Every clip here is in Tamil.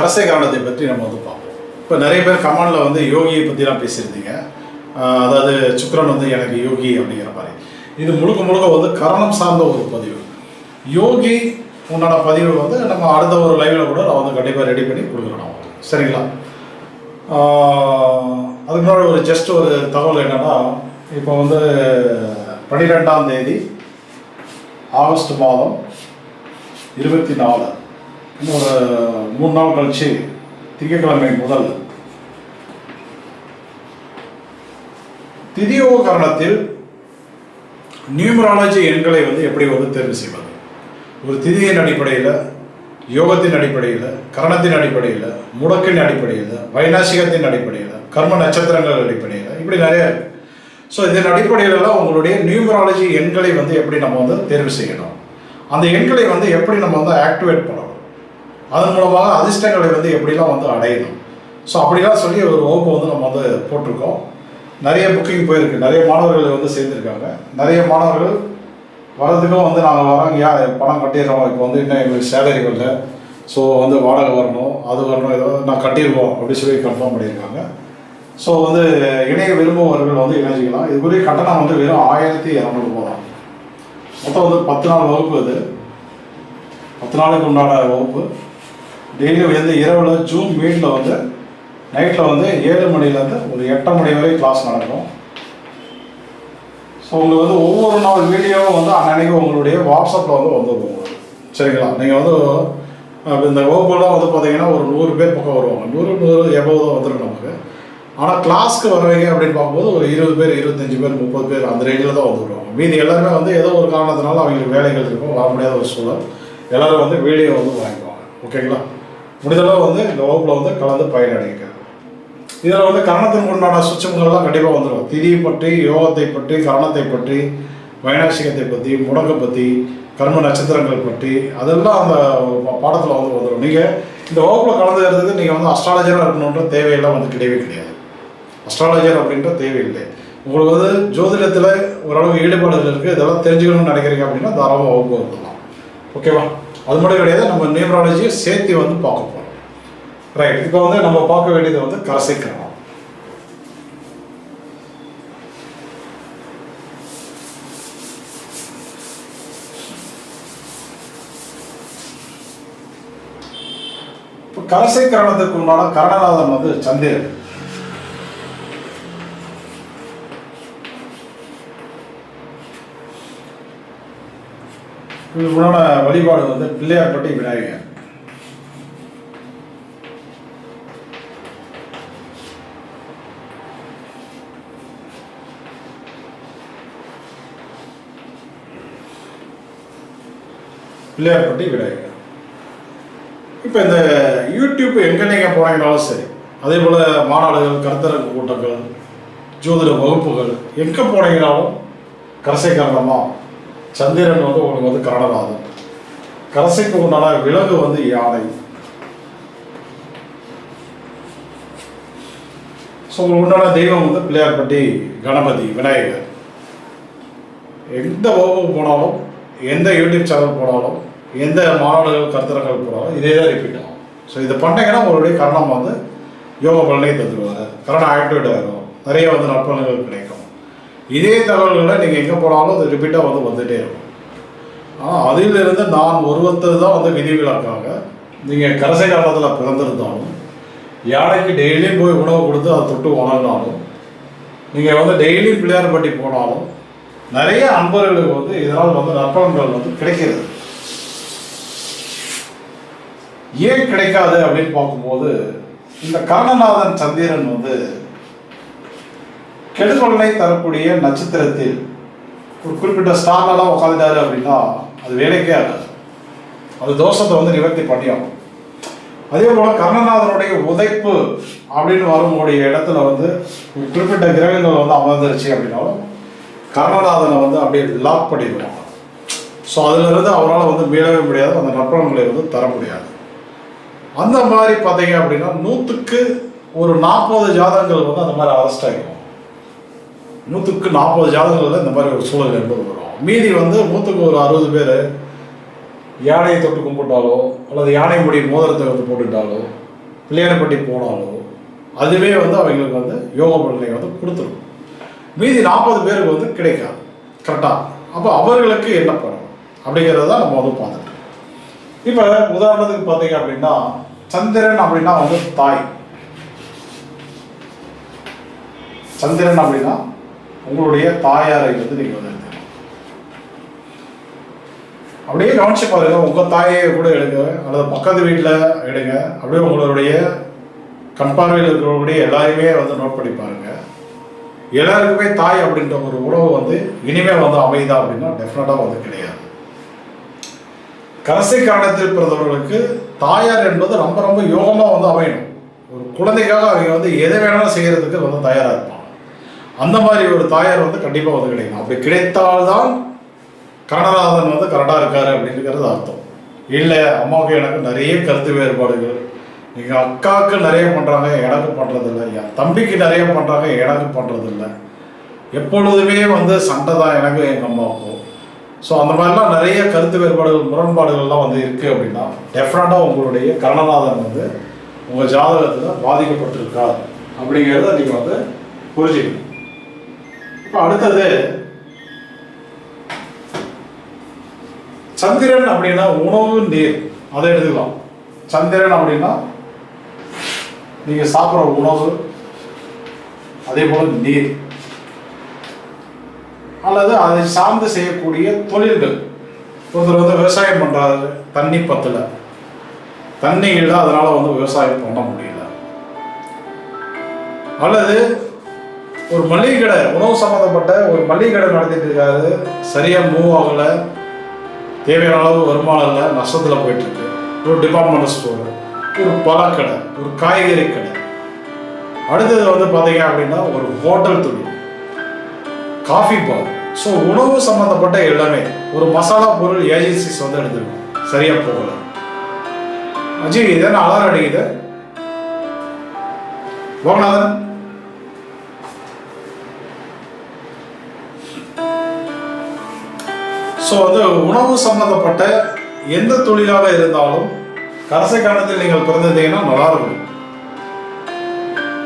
அடுத்தது கரசை காரணத்தை பற்றி நம்ம வந்து பார்ப்போம். இப்போ நிறைய பேர் கமாண்டில் வந்து யோகியை பற்றிலாம் பேசியிருந்தீங்க. அதாவது சுக்கரன் வந்து எனக்கு யோகி அப்படிங்கிற மாதிரி. இது முழுக்க முழுக்க வந்து கரணம் சார்ந்த ஒரு பதிவு. யோகி உன்னோட பதிவு வந்து நம்ம அடுத்த ஒரு லைவில் கூட நான் வந்து கண்டிப்பாக ரெடி பண்ணி கொடுக்குறோம் நான் சரிங்களா? அதுக்கு முன்னாடி ஒரு ஜஸ்ட் ஒரு தகவல் என்னென்னா இப்போ வந்து பன்னிரெண்டாம் தேதி ஆகஸ்ட் மாதம் இருபத்தி நாலு. இன்னும் ஒரு மூணு நாள் கழிச்சு திங்கட்கிழமை முதல். திதியோகரணத்தில் நியூமராலஜி எண்களை வந்து எப்படி வந்து தேர்வு செய்வது? ஒரு திதியின் அடிப்படையில் யோகத்தின் அடிப்படையில் கரணத்தின் அடிப்படையில் முடக்கின் அடிப்படையில் வைநாசிகத்தின் அடிப்படையில் கர்ம நட்சத்திரங்கள் அடிப்படையில் இப்படி நிறைய இருக்கு. ஸோ இதன் அடிப்படையிலலாம் உங்களுடைய நியூமராலஜி எண்களை வந்து எப்படி நம்ம வந்து தேர்வு செய்யணும்? அந்த எண்களை வந்து எப்படி நம்ம வந்து ஆக்டிவேட் பண்ணணும்? அதன் மூலமாக அதிர்ஷ்டங்களை வந்து எப்படிலாம் வந்து அடையணும். ஸோ அப்படிலாம் சொல்லி ஒரு வகுப்பு வந்து நம்ம வந்து போட்டிருக்கோம். நிறைய புக்கிங் போயிருக்கு. நிறைய மாணவர்கள் வந்து சேர்ந்துருக்காங்க. நிறைய மாணவர்கள் வரதுக்கும் வந்து நாங்கள் வரோம் ஏன் பணம் கட்டிடுறோம்? இப்போ வந்து இன்னும் எங்களுக்கு சேலரி வரல. ஸோ வந்து வாடகை வரணும். அது வரணும். ஏதோ நான் கட்டிடுவோம் அப்படின்னு சொல்லி கன்ஃபார்ம் பண்ணியிருக்காங்க. ஸோ வந்து இணைய விரும்புபவர்கள் வந்து இணைஞ்சிக்கலாம். இதுக்குரிய கட்டணம் வந்து வெறும் ஆயிரத்தி இரநூறுபா தான். மொத்தம் வந்து பத்து நாள் வகுப்பு அது. பத்து நாளுக்கு உண்டான வகுப்பு. டெய்லி வந்து இரவில் ஜூன் மீட்டில் வந்து நைட்டில் வந்து ஏழு மணிலேருந்து ஒரு எட்டு மணி வரை கிளாஸ் நடக்கும். ஸோ உங்களுக்கு வந்து ஒவ்வொரு நாள் வீடியோவும் வந்து அன்னன்னைக்கு உங்களுடைய வாட்ஸ்அப்பில் வந்து வந்து உங்களுக்கு சரிங்களா? நீங்கள் வந்து இந்த வகுப்புலாம் வந்து பார்த்தீங்கன்னா ஒரு நூறு பேர் பக்கம் வருவாங்க. நூறு நூறு எவ்வளோ தான் வந்துடும் நமக்கு. ஆனால் கிளாஸ்க்கு வருவீங்க அப்படின்னு பார்க்கும்போது ஒரு இருபது பேர் இருபத்தஞ்சி பேர் முப்பது பேர் அந்த ரேஞ்சில் தான் வந்து வருவாங்க. மீதி எல்லாருமே வந்து ஏதோ ஒரு காரணத்தினால அவங்களுக்கு வேலைகள் இருக்கும் வர முடியாத ஒரு சூழல். எல்லோரும் வந்து வீடியோ வந்து வாங்கிக்குவாங்க. ஓகேங்களா? முடிந்தளவு வந்து இந்த வகுப்பில் வந்து கலந்து பயனடைங்க இதில் வந்து கரணத்தின் உண்டான சுச்சங்கள்லாம் கண்டிப்பாக வந்துடும் திதியை பற்றி யோகத்தை பற்றி கரணத்தை பற்றி வைநாசிகத்தை பற்றி முடங்கை பற்றி கர்ம நட்சத்திரங்கள் பற்றி அதெல்லாம் அந்த பாடத்தில் வந்து வந்துடும் நீங்கள் இந்த வகுப்பில் கலந்துக்கிறதுக்கு நீங்கள் வந்து அஸ்ட்ராலஜராக இருக்கணுன்ற தேவையெல்லாம் வந்து கிடையவே கிடையாது. அஸ்ட்ராலஜர் அப்படின்ற தேவையில்லை. உங்களுக்கு வந்து ஜோதிடத்தில் ஓரளவு ஈடுபாடுகள் இருக்குது இதெல்லாம் தெரிஞ்சுக்கணும்னு நினைக்கிறீங்க அப்படின்னா தாராளமாக வகுப்பு வந்துடலாம். ஓகேவா? அது மட்டும் கிடையாது நம்ம நியூமராலஜியை சேர்த்து வந்து பார்க்க போகிறோம் ரைட் இப்போ வந்து நம்ம பார்க்க வேண்டியது வந்து கரசை கிரணம் இப்போ கரசை கரணத்துக்கு உண்டான கரணநாதன் வந்து சந்திரன். இதுக்கு வழிபாடு வந்து பிள்ளையார்பட்டி விநாயகர். பிள்ளையார்பட்டி விநாயகர். இப்போ இந்த யூடியூப் எங்கே நீங்கள் போனீங்கனாலும் சரி அதே போல் மாநாடுகள் கருத்தரங்கு கூட்டங்கள் ஜோதிட வகுப்புகள் எங்கே போனீங்கனாலும் கரசை காரணமாக சந்திரன் வந்து உங்களுக்கு வந்து கரணநாதன் கரசைக்கு உண்டான விலகு வந்து யானை. ஸோ உங்களுக்கு உண்டான தெய்வம் வந்து பிள்ளையார்பட்டி கணபதி விநாயகர். எந்த வகுப்பு போனாலும் எந்த யூடியூப் சேனல் போனாலும் எந்த மாநாடுகள் கருத்தரங்கள் போனாலும் இதே தான் ரிப்பீட் ஆகும். ஸோ இதை பண்ணீங்கன்னா உங்களுடைய கரணம் வந்து யோக பலனை தந்துடுவாங்க. கரணம் ஆக்டிவேட் ஆகும் நிறைய வந்து நற்பலன்கள் கிடைக்கும். இதே தகவல்களை நீங்கள் எங்கே போனாலும் அது ரிப்பீட்டாக வந்து வந்துகிட்டே இருக்கும். ஆனால் அதிலிருந்து நான் ஒருவத்தர் தான் வந்து விதிவிலக்காக நீங்கள் கரசை காலத்தில் பிறந்திருந்தாலும் யானைக்கு டெய்லியும் போய் உணவு கொடுத்து அதை தொட்டு வளர்ந்தாலும் நீங்கள் வந்து டெய்லியும் பிள்ளையார்பட்டி போனாலும் நிறைய அன்பர்களுக்கு வந்து இதனால் வந்து நற்பலன்கள் வந்து கிடைக்கிறது. ஏன் கிடைக்காது அப்படின்னு பார்க்கும்போது இந்த கர்ணநாதன் சந்திரன் வந்து கெடுபலனை தரக்கூடிய நட்சத்திரத்தில் ஒரு குறிப்பிட்ட ஸ்டார்லாம் உட்காந்துட்டாரு அப்படின்னா அது வேலைக்கே ஆகாது. அது தோஷத்தை வந்து நிவர்த்தி பண்ணியாகும். அதே போல கர்ணநாதனுடைய உதைப்பு அப்படின்னு வரக்கூடிய இடத்துல வந்து ஒரு குறிப்பிட்ட கிரகங்கள் வந்து அமர்ந்துருச்சு அப்படின்னாலும் கர்ணநாதனை வந்து அப்படியே லாக் பண்ணிடுவாங்க ஸோ அதிலிருந்து அவரால் வந்து மீளவே முடியாது அந்த நற்பலன்களை வந்து தர முடியாது. அந்த மாதிரி பார்த்தீங்க அப்படின்னா நூற்றுக்கு ஒரு நாற்பது ஜாதகங்கள் வந்து அந்த மாதிரி அரெஸ்ட் ஆகிடும் நூற்றுக்கு நாற்பது ஜாதகங்களில் இந்த மாதிரி ஒரு சூழல் என்பது வரும். மீதி வந்து நூற்றுக்கு ஒரு அறுபது பேர் யானையை தொட்டு கும்பிட்டாலோ அல்லது யானை முடி மோதிரத்தை வந்து போட்டுட்டாலோ பிள்ளையார்பட்டி போனாலோ அதுவே வந்து அவங்களுக்கு வந்து யோக பலனை வந்து கொடுத்துரும். மீதி நாற்பது பேருக்கு வந்து கிடைக்காது. கரெக்டாக அப்போ அவர்களுக்கு என்ன பண்ணணும் அப்படிங்கிறத தான் நம்ம வந்து பார்த்துட்டு இப்போ உதாரணத்துக்கு பார்த்தீங்க அப்படின்னா சந்திரன் அப்படின்னா வந்து தாய். சந்திரன் அப்படின்னா உங்களுடைய தாயாரை வந்து நீங்கள் வந்து அப்படியே கவனிச்சு பாருங்க உங்க தாயை கூட எடுங்க அல்லது பக்கத்து வீட்டில் எடுங்க. அப்படியே உங்களுடைய கண்பார்வையில் இருக்கிறவங்களுடைய எல்லாருமே வந்து நோட் பண்ணி பாருங்க. எல்லாருக்குமே தாய் அப்படின்ற ஒரு உறவு வந்து இனிமே வந்து அமைதா அப்படின்னா டெஃபினட்டாக வந்து கிடையாது. கரசை காரணத்தில் பிறந்தவர்களுக்கு தாயார் என்பது ரொம்ப ரொம்ப யோகமாக வந்து அமையணும். ஒரு குழந்தைக்காக அவங்க வந்து எதை வேணாலும் செய்யறதுக்கு வந்து தயாராக இருப்பாங்க. அந்த மாதிரி ஒரு தாயார் வந்து கண்டிப்பாக வந்து கிடைக்கும் அப்படி கிடைத்தால்தான் கனராதன் வந்து கரெக்டாக இருக்காரு அப்படிங்கிறது அர்த்தம். இல்லை அம்மாவுக்கு எனக்கு நிறைய கருத்து வேறுபாடுகள். எங்கள் அக்காவுக்கு நிறைய பண்ணுறாங்க எனக்கு பண்ணுறதில்ல என் தம்பிக்கு நிறைய பண்ணுறாங்க எனக்கு பண்ணுறதில்ல எப்பொழுதுமே வந்து சண்டை தான் எனக்கு எங்கள் அம்மாவுக்கும். ஸோ அந்த மாதிரிலாம் நிறைய கருத்து வேறுபாடுகள் முரண்பாடுகள்லாம் வந்து இருக்குது அப்படின்னா டெஃபினட்டாக உங்களுடைய கரணநாதன் வந்து உங்கள் ஜாதகத்தில் பாதிக்கப்பட்டிருக்கார் அப்படிங்கிறத நீங்கள் வந்து புரிஞ்சுக்கணும். இப்போ அடுத்தது சந்திரன் அப்படின்னா உணவு நீர். அதை எடுத்துக்கலாம். சந்திரன் அப்படின்னா நீங்க சாப்பிட்ற உணவு அதே போல நீர். அல்லது அதை சார்ந்து செய்யக்கூடிய தொழில்கள். ஒருத்தர் வந்து விவசாயம் பண்றாரு தண்ணி பத்தல. தண்ணி இல்லை அதனால வந்து விவசாயம் பண்ண முடியல. அல்லது ஒரு மளிகை கடை உணவு சம்மந்தப்பட்ட ஒரு மளிகை கடை நடத்திட்டு இருக்காரு. சரியா மூவ் ஆகலை. தேவையான அளவு வருமானம் இல்லை நஷ்டத்தில் போயிட்டு இருக்கு ஒரு டிபார்ட்மெண்ட் ஸ்டோர் ஒரு பழக்கடை ஒரு காய்கறி கடை. அடுத்தது வந்து பார்த்தீங்க அப்படின்னா ஒரு ஹோட்டல் தொழில் காஃபி பார் ஸோ உணவு சம்மந்தப்பட்ட எல்லாமே ஒரு மசாலா பொருள் ஏஜென்சிஸ் வந்து எடுத்துருக்கோம் சரியா போகல. அஜய் இதென்ன அலாரம் அடிக்குது? லோகநாதன் ஸோ வந்து உணவு சம்மந்தப்பட்ட எந்த தொழிலாக இருந்தாலும் கரசை காலத்தில் நீங்கள் பிறந்திருந்தீங்கன்னா நல்லா இருக்கும்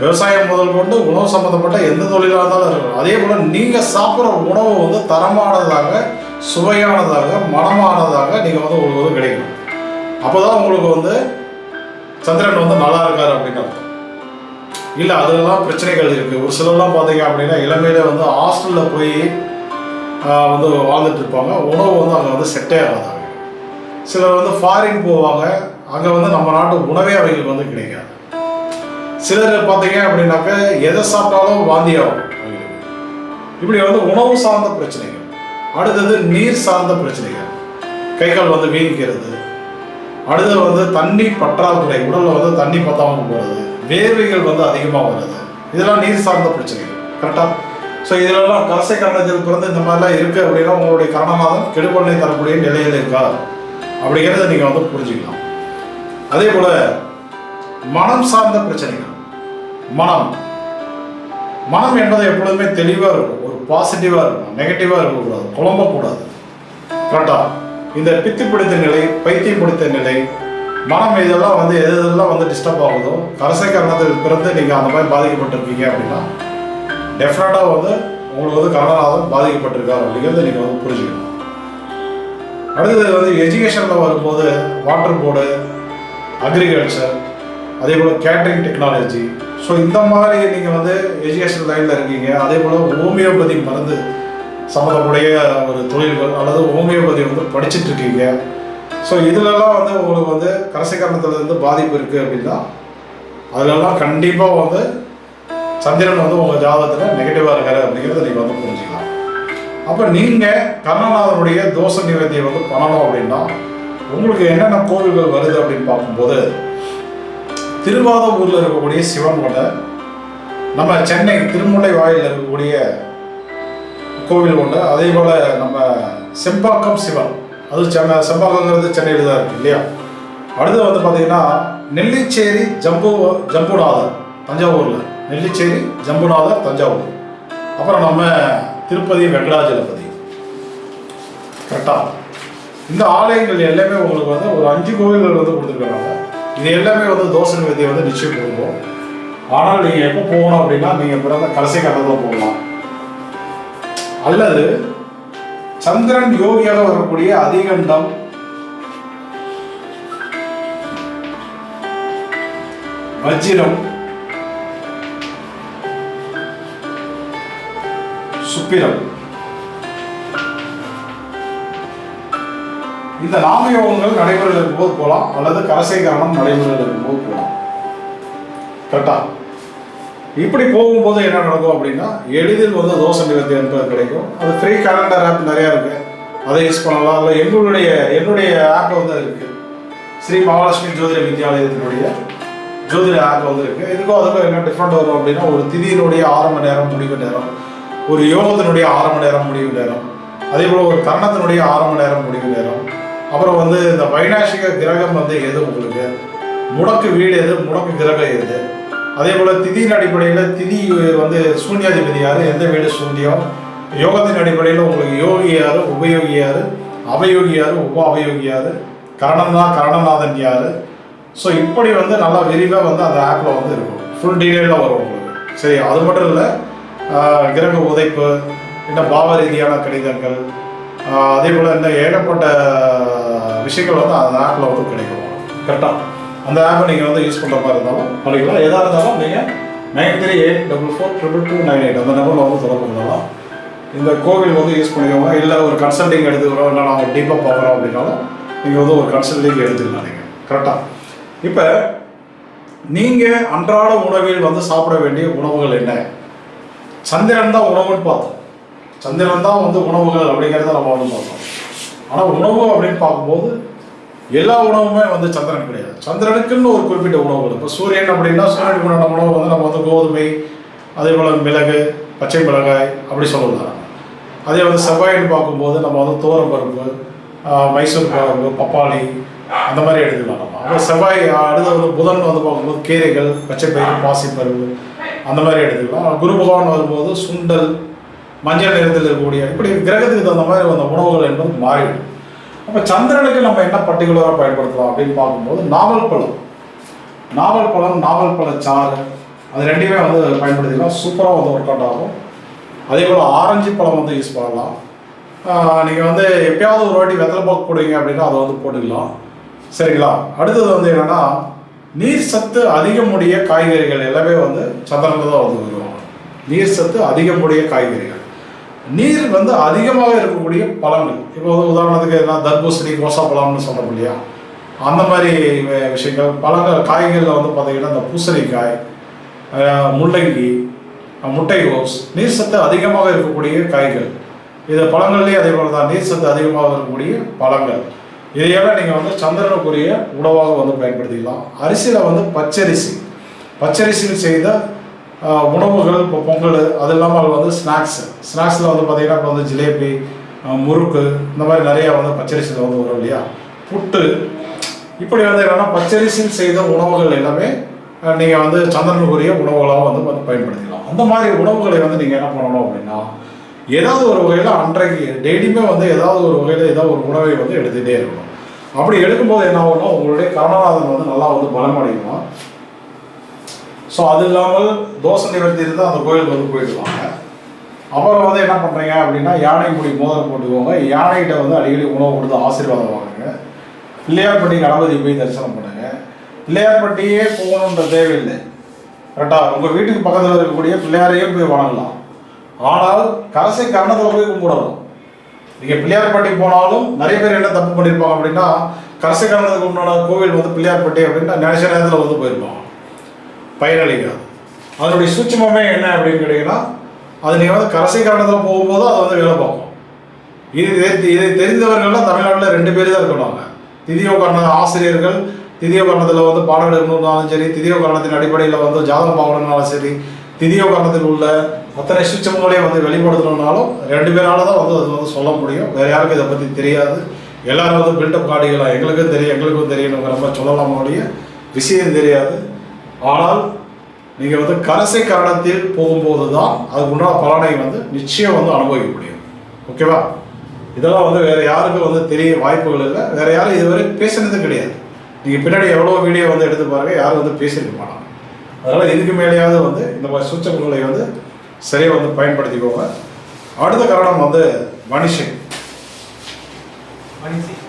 விவசாயம் முதல் கொண்டு உணவு சம்மந்தப்பட்ட எந்த தொழிலாக இருந்தாலும் இருக்கும் அதே போல் நீங்கள் சாப்பிட்ற உணவு வந்து தரமானதாக சுவையானதாக மனமானதாக நீங்கள் வந்து உங்களுக்கு வந்து கிடைக்கும். அப்போதான் உங்களுக்கு வந்து சந்திரன் வந்து நல்லா இருக்காரு அப்படின்னு அர்த்தம். இல்லை அதெல்லாம் பிரச்சனைகள் இருக்குது ஒரு சிலர்லாம் பார்த்தீங்க அப்படின்னா இளமையில வந்து ஹாஸ்டலில் போய் வந்து வாழ்ந்துட்டு இருப்பாங்க உணவு வந்து அங்கே வந்து செட்டே ஆகாது சிலர் வந்து ஃபாரின் போவாங்க. அங்கே வந்து நம்ம நாட்டு உணவே அவங்களுக்கு வந்து கிடைக்காது. சிலர் பார்த்தீங்க அப்படின்னாக்க எதை சாப்பிட்டாலும் வாந்தி ஆகும் இப்படி வந்து உணவு சார்ந்த பிரச்சனைகள். அடுத்தது நீர் சார்ந்த பிரச்சனைகள். கை கால் வந்து வீங்கிக்கிறது. அடுத்தது வந்து தண்ணி பற்றாக்குறை. உடலில் வந்து தண்ணி பத்தாமல் போகிறது வேர்வைகள் வந்து அதிகமாக வருது இதெல்லாம் நீர் சார்ந்த பிரச்சனைகள். கரெக்டாக ஸோ இதிலெல்லாம் கரசை கரணத்தில் பிறந்து இந்த மாதிரிலாம் இருக்குது அப்படின்னா உங்களுடைய கரணநாதன் கெடுபொருளை தரக்கூடிய நிலையில் இருக்கா? அப்படிங்கிறத நீங்கள் வந்து புரிஞ்சுக்கலாம். அதே போல் மனம் சார்ந்த பிரச்சனைகள். மனம். மனம் என்பது எப்பொழுதுமே தெளிவாக இருக்கும். ஒரு பாசிட்டிவாக இருக்கும். நெகட்டிவாக இருக்கக்கூடாது. குழம்பக்கூடாது கரெக்டாக இந்த பித்து பிடித்த நிலை பைத்தியம் பிடித்த நிலை மனம் இதெல்லாம் வந்து எது எதெல்லாம் வந்து டிஸ்டர்ப் ஆகுதோ கரசை கரணத்தில் பிறந்து நீங்கள் அந்த மாதிரி பாதிக்கப்பட்டிருக்கீங்க அப்படின்னா டெஃபினட்டாக வந்து உங்களுக்கு வந்து கரணநாதன் பாதிக்கப்பட்டிருக்காரு அப்படிங்கிறத நீங்கள் வந்து புரிஞ்சுக்கணும். அடுத்தது வந்து எஜுகேஷனில் வரும்போது வாட்டர் போர்டு அக்ரிகல்ச்சர் அதே போல் கேட்டரிங் டெக்னாலஜி ஸோ இந்த மாதிரி நீங்கள் வந்து எஜுகேஷன் லைனில் இருக்கீங்க. அதே போல் ஹோமியோபதி மருந்து சம்மந்தக்கூடிய ஒரு தொழில்கள் அல்லது ஹோமியோபதி வந்து படிச்சுட்டு இருக்கீங்க. ஸோ இதுலலாம் வந்து உங்களுக்கு வந்து கரசகரணத்துலேருந்து பாதிப்பு இருக்குது அப்படின்னா அதிலெல்லாம் கண்டிப்பாக வந்து சந்திரன் வந்து உங்கள் ஜாதகத்தில் நெகட்டிவாக இருக்காரு அப்படிங்கிறத நீங்கள் வந்து புரிஞ்சுக்கலாம். அப்போ நீங்கள் கர்ணநாதனுடைய தோஷ நிவர்த்தியை வந்து பண்ணணும் அப்படின்னா உங்களுக்கு என்னென்ன கோவில்கள் வருது அப்படின்னு பார்க்கும்போது திருவாதூரில் இருக்கக்கூடிய சிவன் கொண்ட நம்ம சென்னை திருமுல்லை வாயில் இருக்கக்கூடிய கோவில் உண்டு அதே போல் நம்ம செம்பாக்கம் சிவன் அது சென்னை செம்பாக்கங்கிறது சென்னையில் தான் இருக்குது இல்லையா? அடுத்து வந்து பார்த்தீங்கன்னா நெல்லிச்சேரி ஜம்பு ஜம்புநாதர் தஞ்சாவூரில். நெல்லிச்சேரி ஜம்புநாதர் தஞ்சாவூர். அப்புறம் நம்ம திருப்பதி வெங்கடாஜலபதி. கரெக்டா இந்த ஆலயங்கள் எல்லாமே உங்களுக்கு வந்து ஒரு அஞ்சு கோவில்கள் வந்து கொடுத்துருக்காங்க இது எல்லாமே வந்து தோசை வித்தியை வந்து நிச்சயம் கொடுக்கும். ஆனால் நீங்கள் எப்போ போகணும் அப்படின்னா நீங்கள் பிறந்த கடைசி கட்டத்தில் போகலாம். அல்லது சந்திரன் யோகியாக வரக்கூடிய அதிகண்டம். வஜ்ரம் சுப்பிரம் இந்த நாம யோகங்கள் நடைமுறையில் இருக்கும்போது போகலாம் அல்லது கரசை காரணம் நடைமுறையில் இருக்கும்போது போகலாம். கரெக்டா? இப்படி போகும்போது என்ன நடக்கும் அப்படின்னா எளிதில் வந்து தோசை நிவர்த்தி என்பது கிடைக்கும். அது ஃப்ரீ கேலண்டர் ஆப் நிறையா இருக்கு. அதை யூஸ் பண்ணலாம். இல்லை எங்களுடைய என்னுடைய ஆப் வந்து இருக்கு. ஸ்ரீ மகாலட்சுமி ஜோதிட வித்யாலயத்தினுடைய ஜோதிட ஆப் வந்து இருக்கு. இதுக்கும் அதுக்கும் என்ன டிஃப்ரெண்ட் வரும் அப்படின்னா ஒரு திதியினுடைய ஆரம்ப நேரம் முடிவு நேரம். ஒரு யோகத்தினுடைய ஆறு மணி நேரம் முடிவு நேரம். அதே போல் ஒரு கர்ணத்தினுடைய மணி நேரம் முடிவு நேரம். அப்புறம் வந்து இந்த வைநாசிக கிரகம் வந்து எது உங்களுக்கு? முடக்கு வீடு எது? முடக்கு கிரகம் எது? அதே போல் திதியின் அடிப்படையில் திதி வந்து சூன்யாதிபதி யாரு? எந்த வீடு சூன்யம்? யோகத்தின் அடிப்படையில் உங்களுக்கு யோகி யாரு? உபயோகி யாரு? அவயோகி யாரு? உப அவயோகி யாரு? கரணம்னா கரணநாதன் யாரு? ஸோ இப்படி வந்து நல்லா விரிவாக வந்து அந்த ஆப்பில் வந்து இருக்கும். ஃபுல் டீட்டெயிலாக வரும் உங்களுக்கு. சரி அது மட்டும் இல்லை கிரக உதைப்பு இன்னும் பாவ ரீதியான கடிதங்கள் அதே போல் இந்த ஏகப்பட்ட விஷயங்கள் வந்து அந்த ஆப்பில் வந்து கிடைக்கும். கரெக்டாக அந்த ஆப்பை நீங்கள் வந்து யூஸ் பண்ணுற மாதிரி இருந்தாலும் பண்ணிக்கலாம். எதாக இருந்தாலும் நீங்கள் nine three eight double four triple two nine eight அந்த நம்பரில் வந்து தொடர்பு பண்ணலாம் இந்த கோவில் வந்து யூஸ் பண்ணிக்கோங்க. இல்லை ஒரு கன்சல்டிங் எடுத்துக்கிறோம் இல்லை நாங்கள் டீப்பாக பார்க்குறோம் அப்படின்னாலும் நீங்கள் வந்து ஒரு கன்சல்டிங் எடுத்துக்கலாம் நீங்கள் கரெக்டாக இப்போ நீங்கள் அன்றாட உணவில் வந்து சாப்பிட வேண்டிய உணவுகள் என்ன? சந்திரன் தான் உணவுன்னு பார்த்தோம். சந்திரன் தான் வந்து உணவுகள் அப்படிங்கிறத நம்ம வந்து பார்த்தோம். ஆனால் உணவு அப்படின்னு பார்க்கும்போது எல்லா உணவுமே வந்து சந்திரன் கிடையாது. சந்திரனுக்குன்னு ஒரு குறிப்பிட்ட உணவுகள் இப்போ சூரியன் அப்படின்னா சூரியனுக்கு உண்டான உணவு வந்து நம்ம வந்து கோதுமை அதே போல் மிளகு பச்சை மிளகாய் அப்படி சொல்லலாம். அதே வந்து செவ்வாயின்னு பார்க்கும்போது நம்ம வந்து துவரம் பருப்பு மைசூர் பருப்பு பப்பாளி அந்த மாதிரி எடுத்துக்கலாம் நம்ம. அப்போ செவ்வாய் அடுத்த வந்து புதன் வந்து பார்க்கும்போது கீரைகள் பச்சை பயிர் பாசி பருப்பு அந்த மாதிரி எடுத்துக்கலாம். குரு பகவான் வரும்போது சுண்டல் மஞ்சள் நிறத்தில் இருக்கக்கூடிய இப்படி கிரகத்துக்கு தகுந்த மாதிரி அந்த உணவுகள் என்பது மாறிடும். அப்போ சந்திரனுக்கு நம்ம என்ன பர்டிகுலராக பயன்படுத்தலாம் அப்படின்னு பார்க்கும்போது நாவல் பழம். நாவல் பழம் நாவல் பழச்சாறு அது ரெண்டுமே வந்து பயன்படுத்திக்கலாம். சூப்பராக வந்து ஒர்க் அவுட் ஆகும். அதே போல் ஆரஞ்சு பழம் வந்து யூஸ் பண்ணலாம். நீங்கள் வந்து எப்பயாவது ஒரு வாட்டி வெத்தலை பாக்கு போடுவீங்க அப்படின்னா அதை வந்து போட்டுக்கலாம். சரிங்களா? அடுத்தது வந்து என்னென்னா நீர் சத்து அதிகமுடைய காய்கறிகள் எல்லாமே வந்து சந்திரனில் தான் வந்து வருவாங்க நீர் சத்து அதிகமுடைய காய்கறிகள். நீர் வந்து அதிகமாக இருக்கக்கூடிய பழங்கள். இப்போ வந்து உதாரணத்துக்கு என்ன தர்பூசணி கோசா பழம்னு சொல்கிறோம் இல்லையா? அந்த மாதிரி விஷயங்கள் பழங்கள் காய்கறியில் வந்து பார்த்தீங்கன்னா இந்த பூசணிக்காய் முள்ளங்கி முட்டை முட்டைகோஸ் நீர் சத்து அதிகமாக இருக்கக்கூடிய காய்கள். இது பழங்கள்லேயே அதே போல தான் நீர் சத்து அதிகமாக இருக்கக்கூடிய பழங்கள். இதையெல்லாம் நீங்கள் வந்து சந்திரனுக்குரிய உணவாக வந்து பயன்படுத்திக்கலாம். அரிசியில் வந்து பச்சரிசி. பச்சரிசியில் செய்த உணவுகள் இப்போ பொங்கல் அது இல்லாமல் வந்து ஸ்நாக்ஸ். ஸ்நாக்ஸில் வந்து பார்த்திங்கன்னா இப்போ வந்து ஜிலேபி முறுக்கு இந்த மாதிரி நிறையா வந்து பச்சரிசியில் வந்து வரும் இல்லையா? புட்டு. இப்படி வந்து என்னென்னா பச்சரிசியில் செய்த உணவுகள் எல்லாமே நீங்கள் வந்து சந்திரனுக்குரிய உணவுகளாக வந்து வந்து பயன்படுத்திக்கலாம். அந்த மாதிரி உணவுகளை வந்து நீங்கள் என்ன பண்ணணும் அப்படின்னா ஏதாவது ஒரு வகையில் அன்றைக்கு டெய்லியுமே வந்து ஏதாவது ஒரு வகையில் ஏதாவது ஒரு உணவை வந்து எடுத்துகிட்டே இருக்கணும். அப்படி எடுக்கும்போது என்ன ஆகும்னா உங்களுடைய கருணாநாதன் வந்து நல்லா வந்து பலமடையும் ஸோ அது இல்லாமல் தோசை நிவர்த்தி இருந்தால் அந்த கோயிலுக்கு வந்து போயிடுவாங்க. அப்புறம் வந்து என்ன பண்ணுறீங்க அப்படின்னா யானை முடி மோதிரம் போட்டுக்கோங்க. யானைகிட்ட வந்து அடிக்கடி உணவு கொடுத்து ஆசீர்வாதம் வாங்குங்க. பிள்ளையார்பட்டி கணபதி போய் தரிசனம் பண்ணுங்க. பிள்ளையார்பட்டியே போகணுன்ற தேவையில்லை. கரெக்டாக உங்கள் வீட்டுக்கு பக்கத்தில் இருக்கக்கூடிய பிள்ளையாரையும் போய் வணங்கலாம். ஆனால் கரசை கர்ணத்தில் போய் கும்பிடணும். நீங்கள் பிள்ளையார்பட்டி போனாலும் நிறைய பேர் என்ன தப்பு பண்ணியிருப்பாங்க அப்படின்னா கரசை கர்ணத்துக்கு உண்டான கோவில் வந்து பிள்ளையார்பட்டி அப்படின்னா நினைச்ச நேரத்தில் வந்து போயிருப்பாங்க. பயனளிக்காது அதனுடைய சூட்சமே என்ன அப்படின்னு கேட்டிங்கன்னா அது நீங்கள் வந்து கரசை கரணத்தில் போகும்போது அது வந்து வேலை பார்க்கும். இது தெரி- இதை தெரிந்தவர்கள்லாம் தமிழ்நாட்டில் ரெண்டு பேர் தான் இருக்கணுங்க. திதியோகரண ஆசிரியர்கள் திதியோகரணத்தில் வந்து பாடம் எடுக்கணும்னாலும் சரி திதியோகரணத்தின் அடிப்படையில் வந்து ஜாதகம் பார்க்கணும்னாலும் சரி திதியோகரணத்தில் உள்ள அத்தனை சூட்சமங்களையும் வந்து வெளிப்படுத்தணும்னாலும் ரெண்டு பேரால தான் வந்து அது வந்து சொல்ல முடியும். வேற யாருக்கும் இதை பற்றி தெரியாது. எல்லாரும் வந்து பில்டப் காடிக்கலாம் எங்களுக்கும் தெரியும் எங்களுக்கும் தெரியணுங்கிற மாதிரி சொல்லலாம் ஒழிய விஷயம் தெரியாது. ஆனால் நீங்கள் வந்து கரசை கரணத்தில் போகும்போது தான் அதுக்கு உண்டான பலனை வந்து நிச்சயம் வந்து அனுபவிக்க முடியும். ஓகேவா? இதெல்லாம் வந்து வேறு யாருக்கும் வந்து தெரிய வாய்ப்புகள் இல்லை. வேறு யாரும் இதுவரை பேசுனது கிடையாது. நீங்கள் பின்னாடி எவ்வளோ வீடியோ வந்து எடுத்து பாருங்கள் யாரும் வந்து பேசியிருக்க மாட்டாங்க. அதனால் இதுக்கு மேலேயாவது வந்து இந்த மாதிரி சூச்சகங்களை வந்து சரியாக வந்து பயன்படுத்திக்கோங்க. அடுத்த காரணம் வந்து மனுஷன். மனுஷன்.